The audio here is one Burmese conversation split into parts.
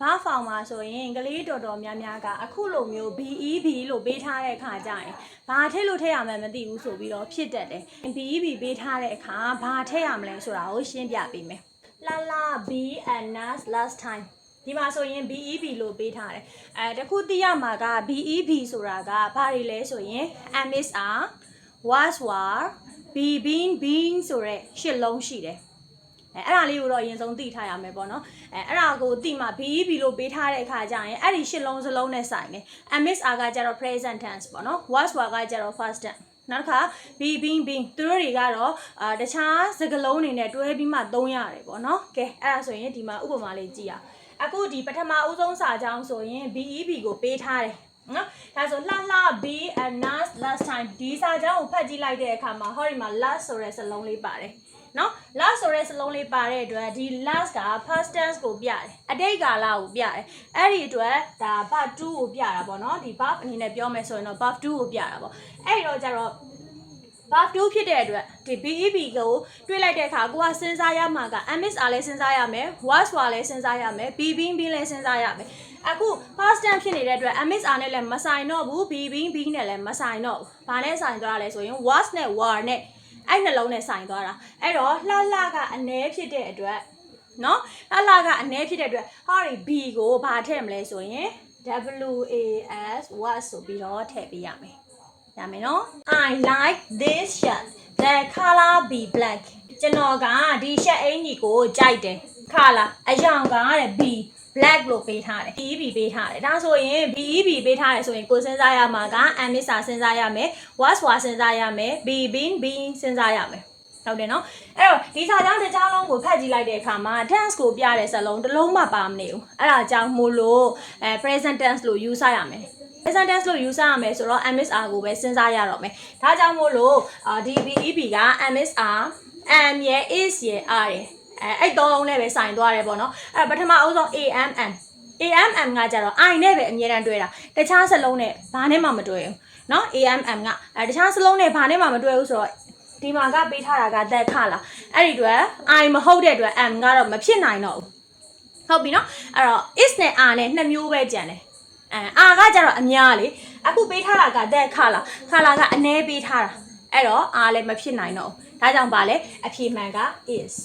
ဘာဖောင်မှာဆိုရင်ကလေးတော်တော်များများကအခုလိုမျိုး BEB လို့ပေးထားတဲ့အခါကျရင်ဘာထည့်လို့ထည့်ရမှန်းမသိဘူးဆိုပြီးတော့ဖြစ်တတ်တယ် BEB ပေးထားတဲ့အခါဘာထည့်ရမလဲဆိုတာကိုရှင်းပြပေးမယ်လာလာ B and nas last time ဒီမှာဆိုရင် BEB လို့ပေးထားတယ်အဲတခုသိရမှာက BEB ဆိုတာကဘာတွေလဲဆိုရင် MSR was war B bean bean ဆိုတဲ့ရှစ်လုံးရှိတယ် အဲအဲ့ဒါလေးကိုတော့အရင်ဆုံးသိထားရမယ်ပေါ့နော်အဲအဲ့ဒါကိုသိမှ BEB လို့ပေးထားတဲ့အခါကျရင်အဲ့ဒီရှစ်လုံးစလုံးနဲ့ဆိုင်တယ် MSR ကကျတော့ present tense ပေါ့နော် was war ကကျတော့ past tense နောက်တစ်ခါ be being being သူတို့တွေကတော့အာတခြားစကားလုံးတွေနဲ့တွဲပြီးမှသုံးရတယ်ပေါ့နော်ကဲအဲ့ဒါဆိုရင်ဒီမှာဥပမာလေးကြည့်ရအောင်အခုဒီပထမဦးဆုံးစာကြောင်းဆိုရင် BEB ကိုပေးထားတယ်နော်ဒါဆိုလှလှ B and last last time ဒီစာကြောင်းကိုဖတ်ကြည့်လိုက်တဲ့အခါမှာဟောဒီမှာ last ဆိုတဲ့စလုံးလေးပါတယ် နော် last ဆိုတဲ့စလုံးလေးပါတဲ့အတွက်ဒီ last က past tense ကိုပြတယ်အတိတ်ကာလကိုပြတယ်အဲ့ဒီအတွက်ဒါ verb 2ကိုပြတာပေါ့နော်ဒီ verb အနေနဲ့ပြောမယ်ဆိုရင်တော့ verb 2ကိုပြတာပေါ့အဲ့ဒီတော့ကျတော့ verb 2ဖြစ်တဲ့အတွက်ဒီ BEB ကိုတွေးလိုက်တဲ့အခါကိုကစဉ်းစားရမှာက MSR လည်းစဉ်းစားရမယ် was was လည်းစဉ်းစားရမယ် be being being လည်းစဉ်းစားရမယ်အခု past tense ဖြစ်နေတဲ့အတွက် MSR နဲ့လည်းမဆိုင်တော့ဘူး be being being နဲ့လည်းမဆိုင်တော့ဘူး။ဘာနဲ့ဆိုင်သွားလဲဆိုရင် was နဲ့ were နဲ့ အဲ့နှလုံးနဲ့ဆိုင်သွားတာ။အဲ့တော့လှလှကအ ਨੇ ဖြစ်တဲ့အတွက်နော်လှလှကအ ਨੇ ဖြစ်တဲ့အတွက်ဟာဒီ B ကိုဘာထည့်မလဲဆိုရင် W A S was ဆိုပြီးတော့ထည့်ပေးရမယ်။ရမယ်နော် I like this shirt the color be black ကျွန်တော်ကဒီ shirt အင်ကြီးကိုကြိုက်တယ် color အရောင်ကတဲ့ B black လို့ပေးထားတယ် BEB ပေးထားတယ်ဒါဆိုရင် BEB ပေးထားတယ်ဆိုရင်ကိုစဉ်းစားရမှာက MSR စဉ်းစားရမယ် was was စဉ်းစားရမယ် be being being စဉ်းစားရမယ်ဟုတ်တယ်နော်အဲ့တော့ဒီစာကြောင်းတစ်ကြောင်းလုံးကိုဖတ်ကြည့်လိုက်တဲ့အခါမှာ tense ကိုပြတဲ့စလုံးတစ်လုံးမှပါမနေဘူးအဲ့ဒါကြောင့်မို့လို့အဲ present tense လို့ယူဆရမယ် present tense လို့ယူဆရမယ်ဆိုတော့ MSR ကိုပဲစဉ်းစားရတော့မယ်ဒါကြောင့်မို့လို့အာဒီ BEB က MSR am ရဲ့ is ရဲ့ are ရဲ့ အဲအဲ့သုံးလုံးနဲ့ပဲဆိုင်သွားတယ်ပေါ့နော်အဲ့ပထမအဦးဆုံး AMM AMM ကကြတော့ I နဲ့ပဲအမြဲတမ်းတွဲတာတခြားစလုံးနဲ့ဘာနဲ့မှမတွဲဘူးเนาะ AMM ကအဲတခြားစလုံးနဲ့ဘာနဲ့မှမတွဲဘူးဆိုတော့ဒီမှာကပေးထားတာကသက်ခလာအဲ့ဒီအတွက် I မဟုတ်တဲ့အတွက် M ကတော့မဖြစ်နိုင်တော့ဘူးဟုတ်ပြီเนาะအဲ့တော့ is နဲ့ are နဲ့နှစ်မျိုးပဲကြံတယ်အဲအာကကြတော့အများလေအခုပေးထားတာကတဲ့ခလာခလာကအနည်းပေးထားတာအဲ့တော့အာလည်းမဖြစ်နိုင်တော့ဘူးဒါကြောင့်ပါလေအဖြေမှန်က is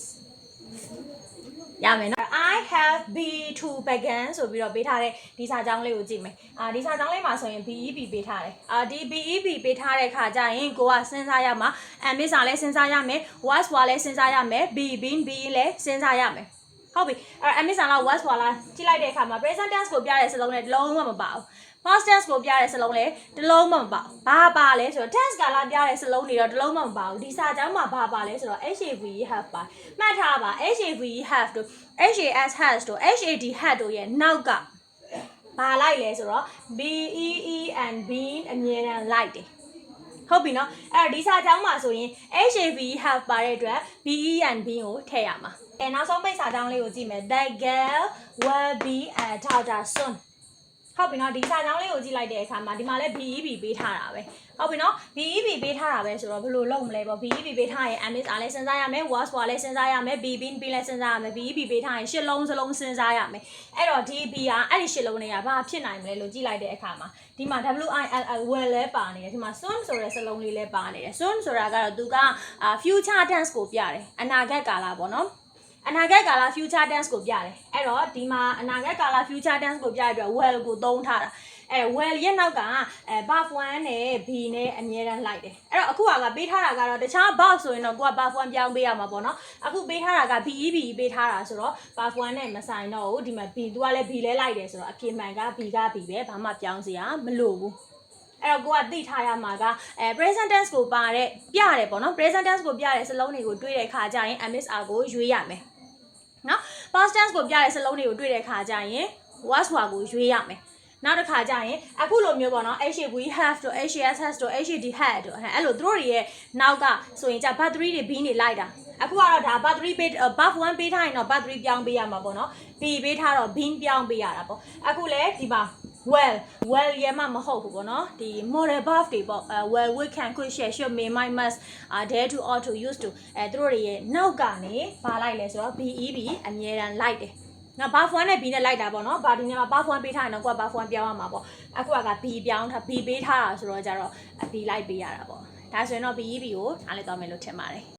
ရမယ်နော် I have been to Pagan ဆိုပြီးတော့ပေးထားတဲ့ဒီစာကြောင်းလေးကိုကြည့်မယ်အာဒီစာကြောင်းလေးမှာဆိုရင် BEB ပေးထားတယ်အာဒီ BEB ပေးထားတဲ့ခါကျရင်ကိုကစဉ်းစားရမှာ MIS စာလည်းစဉ်းစားရမယ် was was လည်းစဉ်းစားရမယ် be been be လည်းစဉ်းစားရမယ်ဟုတ်ပြီအဲ့ MIS စာလား was was လားကြည့်လိုက်တဲ့အခါမှာ present tense ကိုပြတဲ့စလုံးနဲ့တစ်လုံးမှမပါဘူး past tense ကိုပြတဲ့စလုံးလည်းတစ်လုံးမှမပါဘူးဘာပါလဲဆိုတော့ tense ကလာပြတဲ့စလုံးတွေတော့တစ်လုံးမှမပါဘူးဒီစာကြောင်းမှာဘာပါလဲဆိုတော့ have have ပါမှတ်ထားပါ have have တို့ has has တို့ had had တို့ရဲ့နောက်ကဘာလိုက်လဲဆိုတော့ be and been အမြဲတမ်းလိုက်တယ်ဟုတ်ပြီနော်အဲ့တော့ဒီစာကြောင်းမှာဆိုရင် have have ပါတဲ့အတွက် be and been ကိုထည့်ရမှာအဲနောက်ဆုံးပိတ်စာကြောင်းလေးကိုကြည့်မယ် the girl will be a doctor soon ဟုတ်ပြီနော်ဒီစာကြောင်းလေးကိုကြည့်လိုက်တဲ့အခါမှာဒီမှာလည်း BEB ပေးထားတာပဲဟုတ်ပြီနော် BEB ပေးထားတာပဲဆိုတော့ဘယ်လိုလုပ်မလဲပေါ့ BEB ပေးထားရင် MS အားလည်းစဉ်းစားရမယ် was was လည်းစဉ်းစားရမယ် BB ပြီးလည်းစဉ်းစားရမယ် BEB ပေးထားရင်ရှစ်လုံးစလုံးစဉ်းစားရမယ်အဲ့တော့ဒီ B ကအဲ့ဒီရှစ်လုံးတွေကဘာဖြစ်နိုင်မလဲလို့ကြည့်လိုက်တဲ့အခါမှာဒီမှာ WILL well လဲပါနေတယ်ဒီမှာ soon ဆိုတဲ့စလုံးလေးလဲပါနေတယ် soon ဆိုတာကတော့သူက future tense ကိုပြတယ်အနာဂတ်ကာလပေါ့နော် အနာဂတ်ကာလ future tense ကိုပြတယ်အဲ့တော့ဒီမှာအနာဂတ်ကာလ future tense ကိုပြရတဲ့အတွက် well ကိုသုံးထားတာအဲ well ရဲ့နောက်ကအဲ verb 1နဲ့ b နဲ့အမြဲတမ်းလိုက်တယ်အဲ့တော့အခုကပေးထားတာကတော့တခြား verb ဆိုရင်တော့ကိုက verb 1ပြောင်းပေးရမှာပေါ့နော်အခုပေးထားတာက BEB ပေးထားတာဆိုတော့ verb 1နဲ့မဆိုင်တော့ဘူးဒီမှာ b သူကလည်း b လဲလိုက်တယ်ဆိုတော့အပြင်မှန်က b က b ပဲဘာမှပြောင်းစရာမလိုဘူးအဲ့တော့ကိုကသိထားရမှာကအဲ present tense ကိုပါတဲ့ပြတယ်ပေါ့နော် present tense ကိုပြတဲ့စလုံးတွေကိုတွေးတဲ့အခါကျရင် MSR ကိုရွေးရမယ် နော် past tense ကိုပြတဲ့စလုံးတွေကိုတွေ့တဲ့ခါကျရင် was was ကိုရွေးရမယ်နောက်တစ်ခါကျရင်အခုလိုမျိုးပေါ့နော် h we have တို့ h has has တို့ h d had တို့အဲ့လိုသူတို့တွေရဲ့နောက်ကဆိုရင်じゃ bat 3တွေ b နေလိုက်တာအခုကတော့ဒါ bat 3ပေး buff 1ပေးထားရင်တော့ bat 3ပြောင်းပေးရမှာပေါ့နော် b ပေးထားတော့ bin ပြောင်းပေးရတာပေါ့အခုလဲဒီမှာ well well ရမှမဟုတ်ဘူးပေါ့နော်ဒီ model buff တွေပေါ့အဲ well we can could share should may might must uh, dare to ought to used to အဲသူတို့တွေရဲ့နောက်ကနေပါလိုက်လဲဆိုတော့ beb အမြဲတမ်းလိုက်တယ်ငါဘာဖွန်နဲ့ B နဲ့လိုက်တာပေါ့နော်ဘာဒီနေ့မှာဘာဖွန်ပေးထားရင်တော့ကိုကဘာဖွန်ပြောင်းရမှာပေါ့အခုက B ပြောင်းထား B ပေးထားတာဆိုတော့ကြတော့ B လိုက်ပေးရတာပေါ့ဒါဆိုရင်တော့ BEB ကိုနားလည်သွားမယ်လို့ထင်ပါတယ်